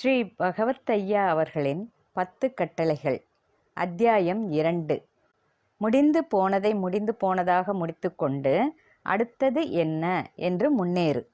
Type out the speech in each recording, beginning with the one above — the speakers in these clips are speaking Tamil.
ஸ்ரீ பகவத்தையா அவர்களின் பத்து கட்டளைகள். அத்தியாயம் இரண்டு. முடிந்து போனதை முடிந்து போனதாக முடித்துக்கொண்டு அடுத்தது என்ன என்று முன்னேறு.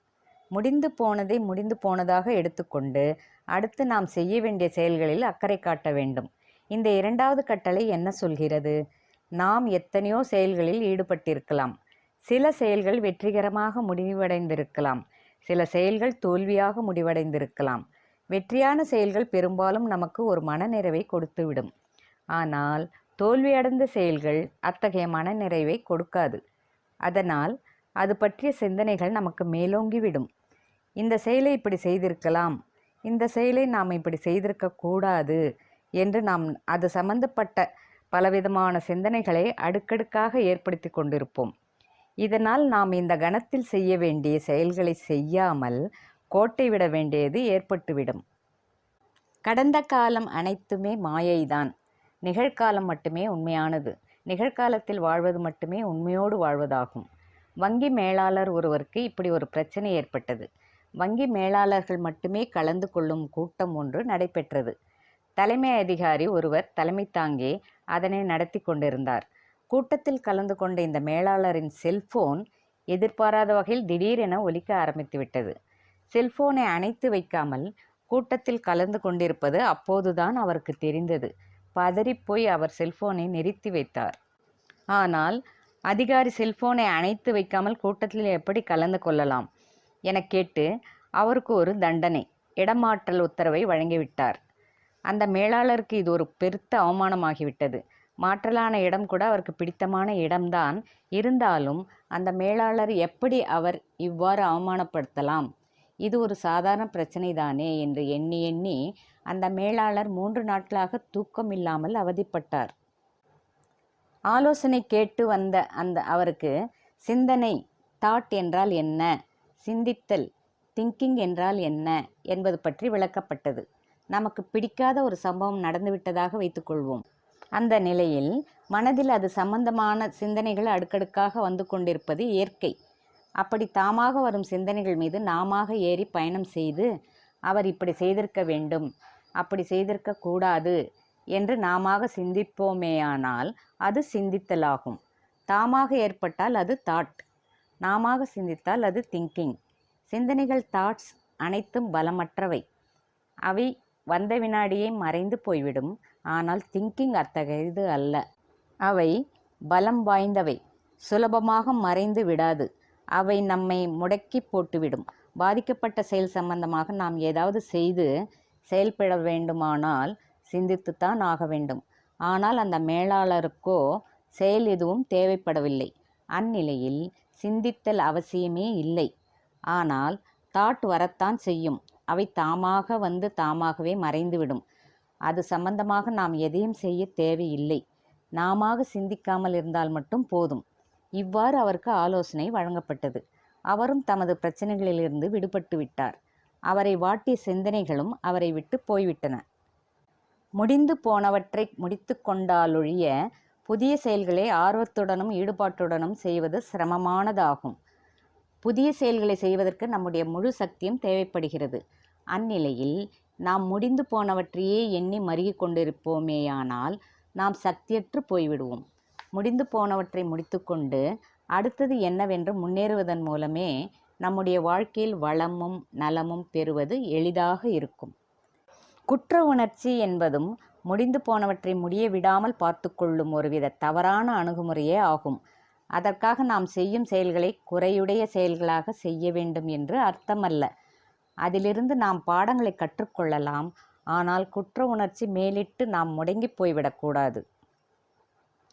முடிந்து போனதை முடிந்து போனதாக எடுத்துக்கொண்டு அடுத்து நாம் செய்ய வேண்டிய செயல்களில் அக்கறை காட்ட வேண்டும். இந்த இரண்டாவது கட்டளை என்ன சொல்கிறது? நாம் எத்தனையோ செயல்களில் ஈடுபட்டிருக்கலாம். சில செயல்கள் வெற்றிகரமாக முடிவடைந்திருக்கலாம். சில செயல்கள் தோல்வியாக முடிவடைந்திருக்கலாம். வெற்றியான செயல்கள் பெரும்பாலும் நமக்கு ஒரு மனநிறைவை கொடுத்துவிடும். ஆனால் தோல்வியடைந்த செயல்கள் அத்தகைய மனநிறைவை கொடுக்காது. அதனால் அது பற்றிய சிந்தனைகள் நமக்கு மேலோங்கிவிடும். இந்த செயலை இப்படி செய்திருக்கலாம். இந்த செயலை நாம் இப்படி செய்திருக்க கூடாது என்று நாம் அது சம்பந்தப்பட்ட பலவிதமான சிந்தனைகளை அடுக்கடுக்காக ஏற்படுத்தி கொண்டிருப்போம். இதனால் நாம் இந்த கணத்தில் செய்ய வேண்டிய செயல்களை செய்யாமல் கோட்டை விட வேண்டியது ஏற்பட்டுவிடும். கடந்த காலம் அனைத்துமே மாயைதான். நிகழ்காலம் மட்டுமே உண்மையானது. நிகழ்காலத்தில் வாழ்வது மட்டுமே உண்மையோடு வாழ்வதாகும். வங்கி மேலாளர் ஒருவருக்கு இப்படி ஒரு பிரச்சனை ஏற்பட்டது. வங்கி மேலாளர்கள் மட்டுமே கலந்து கொள்ளும் கூட்டம் ஒன்று நடைபெற்றது. தலைமை அதிகாரி ஒருவர் தலைமை தாங்கி அதனை நடத்தி கொண்டிருந்தார். கூட்டத்தில் கலந்து கொண்ட இந்த மேலாளரின் செல்போன் எதிர்பாராத வகையில் திடீரென ஒலிக்க ஆரம்பித்துவிட்டது. செல்போனை அணைத்து வைக்காமல் கூட்டத்தில் கலந்து கொண்டிருப்பது அப்போதுதான் அவருக்கு தெரிந்தது. பதறிப்போய் அவர் செல்போனை நிறுத்தி வைத்தார். ஆனால் அதிகாரி செல்போனை அணைத்து வைக்காமல் கூட்டத்தில் எப்படி கலந்து கொள்ளலாம்? என கேட்டு அவருக்கு ஒரு தண்டனை இடமாற்றல் உத்தரவை வழங்கிவிட்டார். அந்த மேலாளருக்கு இது ஒரு பெருத்த அவமானமாகிவிட்டது. மாற்றலான இடம் கூட அவருக்கு பிடித்தமான இடம்தான். இருந்தாலும் அந்த மேலாளர் எப்படி அவர் இவ்வாறு அவமானப்படுத்தலாம்? இது ஒரு சாதாரண பிரச்சனை தானே என்று எண்ணி எண்ணி அந்த மேலாளர் மூன்று நாட்களாக தூக்கம் இல்லாமல் அவதிப்பட்டார். ஆலோசனை கேட்டு வந்த அந்த அவருக்கு சிந்தனை தாட் என்றால் என்ன? சிந்தித்தல் திங்கிங் என்றால் என்ன? என்பது பற்றி விளக்கப்பட்டது. நமக்கு பிடிக்காத ஒரு சம்பவம் நடந்துவிட்டதாக வைத்துக்கொள்வோம் அந்த நிலையில் மனதில் அது சம்பந்தமான சிந்தனைகள் அடுக்கடுக்காக வந்து கொண்டிருப்பது இயற்கை. அப்படி தாமாக வரும் சிந்தனைகள் மீது நாமாக ஏறி பயணம் செய்து அவர் இப்படி செய்திருக்க வேண்டும் அப்படி செய்திருக்க கூடாது என்று நாமாக சிந்திப்போமேயானால் அது சிந்தித்தலாகும். தாமாக ஏற்பட்டால் அது தாட் நாமாக சிந்தித்தால் அது திங்கிங் சிந்தனைகள் தாட்ஸ் அனைத்தும் பலமற்றவை. அவை வந்த வினாடியே மறைந்து போய்விடும் ஆனால் திங்கிங் அத்தகையது அல்ல. அவை பலம் வாய்ந்தவை சுலபமாக மறைந்து விடாது. அவை நம்மை முடக்கி போட்டுவிடும். பாதிக்கப்பட்ட செயல் சம்பந்தமாக நாம் ஏதாவது செய்து செயல்பட வேண்டுமானால் சிந்தித்துத்தான் ஆக வேண்டும். ஆனால் அந்த மேலாளருக்கோ செயல் எதுவும் தேவைப்படவில்லை. அந்நிலையில் சிந்தித்தல் அவசியமே இல்லை. ஆனால் தாட் வரத்தான் செய்யும். அவை தாமாக வந்து தாமாகவே மறைந்துவிடும். அது சம்பந்தமாக நாம் எதையும் செய்ய தேவையில்லை. நாமாக சிந்திக்காமல் இருந்தால் மட்டும் போதும். இவ்வாறு அவருக்கு ஆலோசனை வழங்கப்பட்டது. அவரும் தமது பிரச்சனைகளிலிருந்து விடுபட்டு விட்டார். அவரை வாட்டிய சிந்தனைகளும் அவரை விட்டு போய்விட்டன. முடிந்து போனவற்றை முடித்து கொண்டாலொழிய புதிய செயல்களை ஆர்வத்துடனும் ஈடுபாட்டுடனும் செய்வது சிரமமானதாகும். புதிய செயல்களை செய்வதற்கு நம்முடைய முழு சக்தியும் தேவைப்படுகிறது. அந்நிலையில் நாம் முடிந்து போனவற்றையே எண்ணி மருகி கொண்டிருப்போமேயானால் நாம் சக்தியற்று போய்விடுவோம். முடிந்து போனவற்றை முடித்துக்கொண்டு அடுத்தது என்னவென்று முன்னேறுவதன் மூலமே நம்முடைய வாழ்க்கையில் வளமும் நலமும் பெறுவது எளிதாக இருக்கும். குற்ற உணர்ச்சி என்பதும் முடிந்து போனவற்றை முடிய விடாமல் பார்த்து கொள்ளும் ஒருவித தவறான அணுகுமுறையே ஆகும். அதற்காக நாம் செய்யும் செயல்களை குறையுடைய செயல்களாக செய்ய வேண்டும் என்று அர்த்தமல்ல. அதிலிருந்து நாம் பாடங்களை கற்றுக்கொள்ளலாம் ஆனால் குற்ற உணர்ச்சி மேலிட்டு நாம் முடங்கி போய்விடக்கூடாது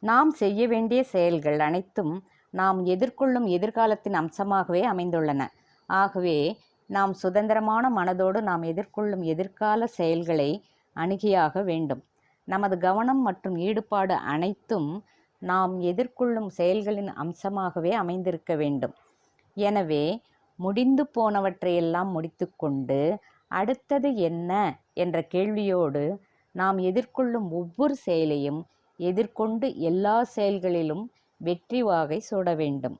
நாம் செய்ய வேண்டிய செயல்கள் அனைத்தும் நாம் எதிர்கொள்ளும் எதிர்காலத்தின் அம்சமாகவே அமைந்துள்ளன. ஆகவே நாம் சுதந்திரமான மனதோடு நாம் எதிர்கொள்ளும் எதிர்கால செயல்களை அணுகியாக வேண்டும். நமது கவனம் மற்றும் ஈடுபாடு அனைத்தும் நாம் எதிர்கொள்ளும் செயல்களின் அம்சமாகவே அமைந்திருக்க வேண்டும். எனவே முடிந்து போனவற்றையெல்லாம் முடித்துக்கொண்டு அடுத்தது என்ன? என்ற கேள்வியோடு நாம் எதிர்கொள்ளும் ஒவ்வொரு செயலையும் எதிர்கொண்டு எல்லா செயல்களிலும் வெற்றி வாகை சூட வேண்டும்.